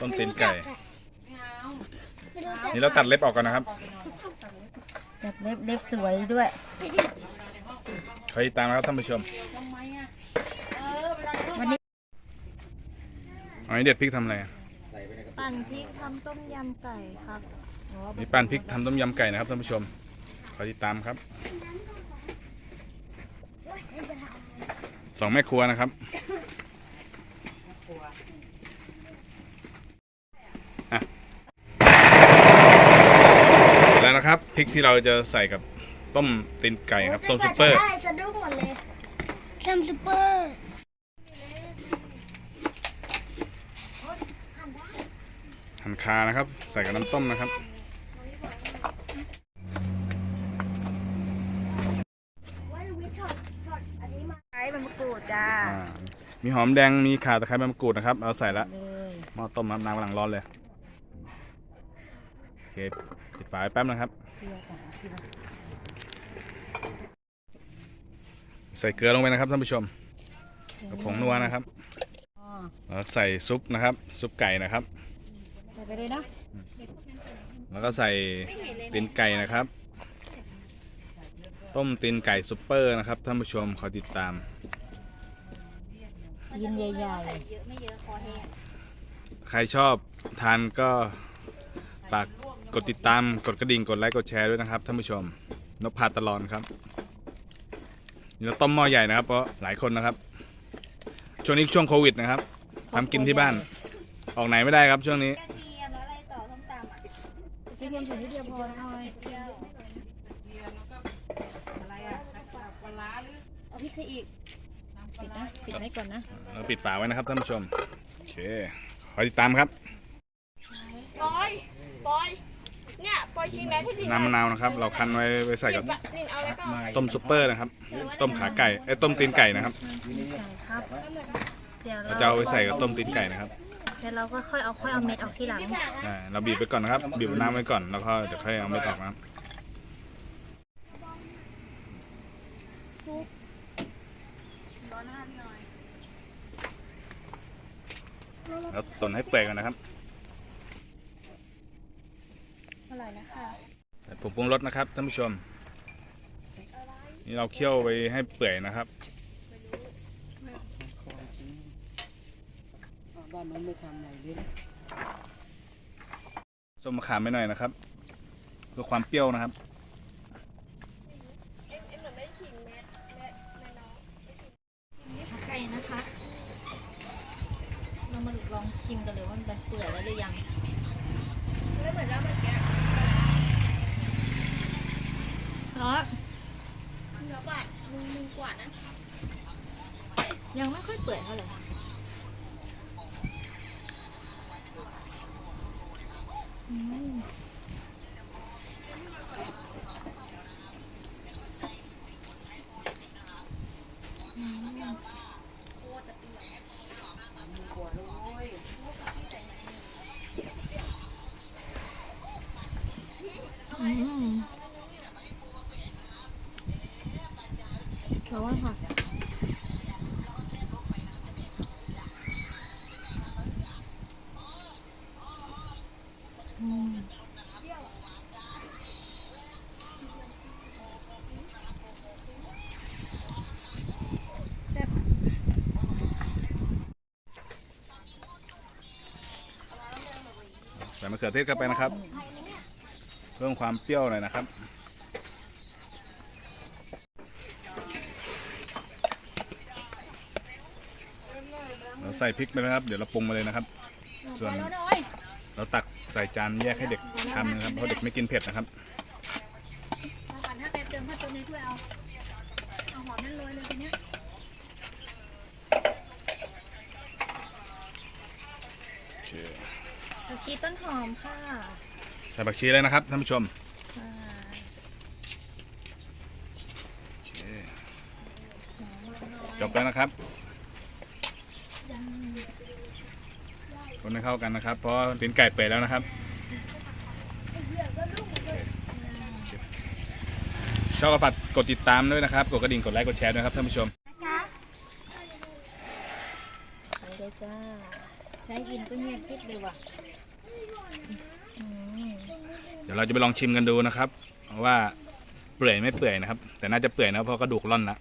ต้มตีนไก่ไม่รู้จักนี่เราตัดเล็บออกก่อนนะครับ แบบเล็บเล็บสวยด้วยคอยติดตามนะครับท่านผู้ชมวันนี้อันนี้เด็ดพริกทำอะไรอะปั่นพริกทำต้มยำไก่ครับนี่ปั้นพริกทำต้มยำไก่นะครับท่านผู้ชมคอยติดตามครับ สองแม่ครัวนะครับ อะแล้วนะครับพริกที่เราจะใส่กับต้มตีนไก่ครับต้มซุปเปอร์ ได้สะดุ้งหมดเลยแคมซุปเปอร์หั่นคานะครับ ใส่กับน้ำต้มนะครับว่าวิทย์ถอดถอดอันนี้มาใช้ใบมะกรูดจ้าอ่า มีหอมแดงมีข่าตะไคร้ใบมะกรูดนะครับ เอาใส่ละเลยหม้อต้มครับน้ำกำลังร้อนเลยโอเค ปิดฝาไว้แป๊บนะครับเกลือก่อนเกลือใส่เกลือลงไปนะครับท่านผู้ชมกับผงนัวนะครับอ๋อแล้วใส่ซุปนะครับ ซุปไก่นะครับ ใส่ไปเลยนะแล้วก็ใส่ตีนไก่นะครับ ต้มตีนไก่ซุปเปอร์นะครับท่านผู้ชมขอติดตามยินใหญ่ใครชอบทานก็ฝาก กดติดตามกดกระดิ่งกดไลค์กดแชร์ด้วยนะครับท่านผู้ชมนพพาตลอนครับนี่เราต้มหม้อใหญ่นะครับ เพราะหลายคนนะครับ ช่วงนี้ช่วงโควิดนะครับทำกินที่บ้าน ออกไหนไม่ได้ครับช่วงนี้ๆกระเทียมใส่นิดเดียวพอหน่อยเอาพริกใส่อีกปิดนะปิดไว้ก่อนนะเราปิดฝาไว้นะครับท่านผู้ชม โอเคขอยติดตามครับ ปอยปอย นี่ยปอยชิมแมทให้ดีน้ำมะนาวนะครับ เราคั้นไว้ไว้ใส่กับนินเอาอะไรเปล่าต้มซุปเปอร์นะครับ ต้มขาไก่ไอ้ยต้มตีนไก่นะครับ ครับเดี๋ยวเราจะเอาไปใส่กับต้มตีนไก่นะครับเดี๋ยวเราก็ค่อยเอาค่อยเอาเม็ดออกทีหลังอ่าเราบีบไปก่อนนะครับ บีบน้ำไว้ก่อนแล้วก็เดี๋ยวค่อยเอาเม็ดออกนะครับแล้วตนให้เปื่อยก่อนนะครับ อร่อยนะคะ ใส่ ผงปรุงรสนะครับท่านผู้ชม นี่เราเคี่ยวไปให้เปื่อยนะครับ บ้านนู้นไม่ทำอะไรเลยนะส้มมะขามไปหน่อยนะครับ เพื่อความเปรี้ยวนะครับ ไก่นะคะ เรามาลองชิมกันเลยว่ามันเปื่อยแล้วหรือยังไม่เหมือนแล้วเมื่อกี้ เพราะเนื้อบาดมึงมึงกว่านะ ยังไม่ค่อยเปื่อยเท่าไหร่อืมอืม มะเขือเทศเข้าไปนะครับ เพิ่มความเปรี้ยวหน่อยนะครับ เราใส่พริกไปนะครับ เดี๋ยวเราปรุงมาเลยนะครับ ส่วนเราตักใส่จานแยกให้เด็กทำนะครับ เพราะเด็กไม่กินเผ็ดนะครับเอาก่อนถ้าไปเติมข้าวต้มในถ้วยเอา เอาหอมนั่นเลย โอเค ผักชีต้น หอมค่ะใส่ผักชีเลยนะครับท่านผู้ชมค่ะโอเคจบแล้วนะครับ คนให้เข้ากันนะครับ เพราะตีนไก่เปื่อยแล้วนะครับ ชอบก็ฝากกดติดตามด้วยนะครับ กดกระดิ่งกดไลค์กดแชร์ด้วยครับท่านผู้ชมไปเลยจ้าใช้กินก็เงียบกริบเลยว่ะอืมเดี๋ยวเราจะไปลองชิมกันดูนะครับ ว่าเปื่อยไม่เปื่อยนะครับ แต่น่าจะเปื่อยนะเพราะกระดูกร่อนละ